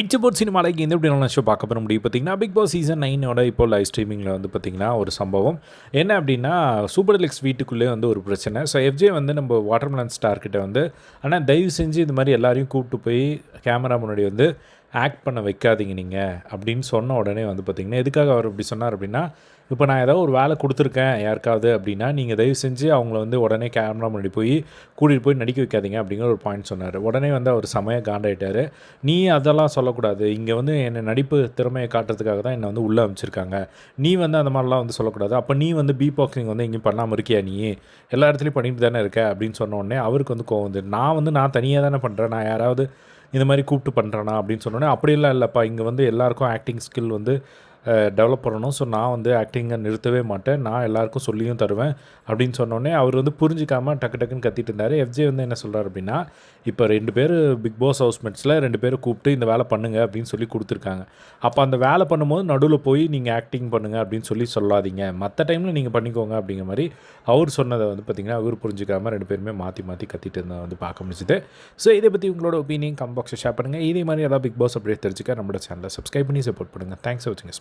இச்சபோர்ட் சினிமாலைக்கு எந்த எப்படி நல்ல ஷோ பார்க்க போகிற முடியும். பார்த்தீங்கன்னா பிக் பாஸ் சீசன் நைனோட இப்போ லைவ் ஸ்ட்ரீமிங்கில் வந்து பார்த்தீங்கன்னா ஒரு சம்பவம். என்ன அப்படின்னா சூப்பர் லெக்ஸ் வீட்டுக்குள்ளே வந்து ஒரு பிரச்சனை. ஸோ எஃப்ஜே வந்து நம்ம வாட்டர்மேலன் ஸ்டார்கிட்ட வந்து ஆனால் தயவு செஞ்சு இது மாதிரி எல்லாரையும் கூப்பிட்டு போய் கேமரா முன்னாடி வந்து ஆக்ட் பண்ண வைக்காதீங்க நீங்கள் அப்படின்னு சொன்ன உடனே வந்து பார்த்திங்கன்னா எதுக்காக அவர் இப்படி சொன்னார் அப்படின்னா இப்போ நான் ஏதாவது ஒரு வேலை கொடுத்துருக்கேன் யாருக்காவது அப்படின்னா நீங்கள் தயவு செஞ்சு அவங்கள வந்து உடனே கேமரா முன்னாடி போய் கூட்டிகிட்டு போய் நடிக்க வைக்காதீங்க அப்படிங்கிற ஒரு பாயிண்ட் சொன்னார். உடனே வந்து அவர் செமைய காண்டாயிட்டார். நீ அதெல்லாம் சொல்லக்கூடாது. இங்கே வந்து என்னை நடிப்பு திறமையை காட்டுறதுக்காக தான் என்னை வந்து உள்ளே அமைச்சிருக்காங்க நீ வந்து அந்த மாதிரிலாம் வந்து சொல்லக்கூடாது. அப்போ நீ வந்து பீ பாக்ஸிங் வந்து எங்கேயும் பண்ணாமல் இருக்கியா நீ? எல்லா இடத்துலையும் பண்ணிட்டு தானே இருக்க அப்படின்னு சொன்ன உடனே அவருக்கு வந்து கோவம் வந்து நான் வந்து நான் தனியாக தானே பண்ணுறேன் நான் யாராவது இந்த மாதிரி கூப்பிட்டு பண்ணுறானா அப்படின்னு சொன்னோன்னே அப்படிலாம் இல்லைப்பா இங்கே வந்து எல்லாருக்கும் ஆக்டிங் ஸ்கில் வந்து டெவலப் பண்ணணும். ஸோ நான் வந்து ஆக்டிங்கை நிறுத்தவே மாட்டேன். நான் எல்லாருக்கும் சொல்லியும் தருவேன் அப்படின்னு சொன்னோடனே அவர் வந்து புரிஞ்சிக்காமல் டக்கு டக்குன்னு கத்திட்டு இருந்தார். எஃப்ஜே வந்து என்ன சொல்கிறார் அப்படின்னா இப்போ ரெண்டு பேர் பிக் பாஸ் ஹவுஸ்மேட்ஸில் ரெண்டு பேரும் கூப்பிட்டு இந்த வேலை பண்ணுங்க அப்படின்னு சொல்லி கொடுத்துருக்காங்க. அப்போ அந்த வேலை பண்ணும்போது நடுவில் போய் நீங்கள் ஆக்டிங் பண்ணுங்கள் அப்படின்னு சொல்லி சொல்லாதீங்க. மற்ற டைமில் நீங்கள் பண்ணிக்கோங்க அப்படிங்கிற மாதிரி அவர் சொன்னதை வந்து பார்த்திங்கன்னா அவர் புரிஞ்சிக்காமல் ரெண்டு பேருமே மாற்றி மாற்றி கத்திட்டு இருந்ததை வந்து பார்க்க முடிஞ்சுது. ஸோ இதை பற்றி உங்களோட ஒப்பீனியன் கம்பாக்ஸை ஷேர் பண்ணுங்கள் இதே மாதிரி ஏதாவது பிக் பாஸ் அப்படியே தெரிஞ்சுக்க நம்மளோட சேனலை சப்ஸ்கிரைப் பண்ணி சப்போர்ட் பண்ணுங்கள் தேங்க்ஸ் ஃபார் வாட்சிங்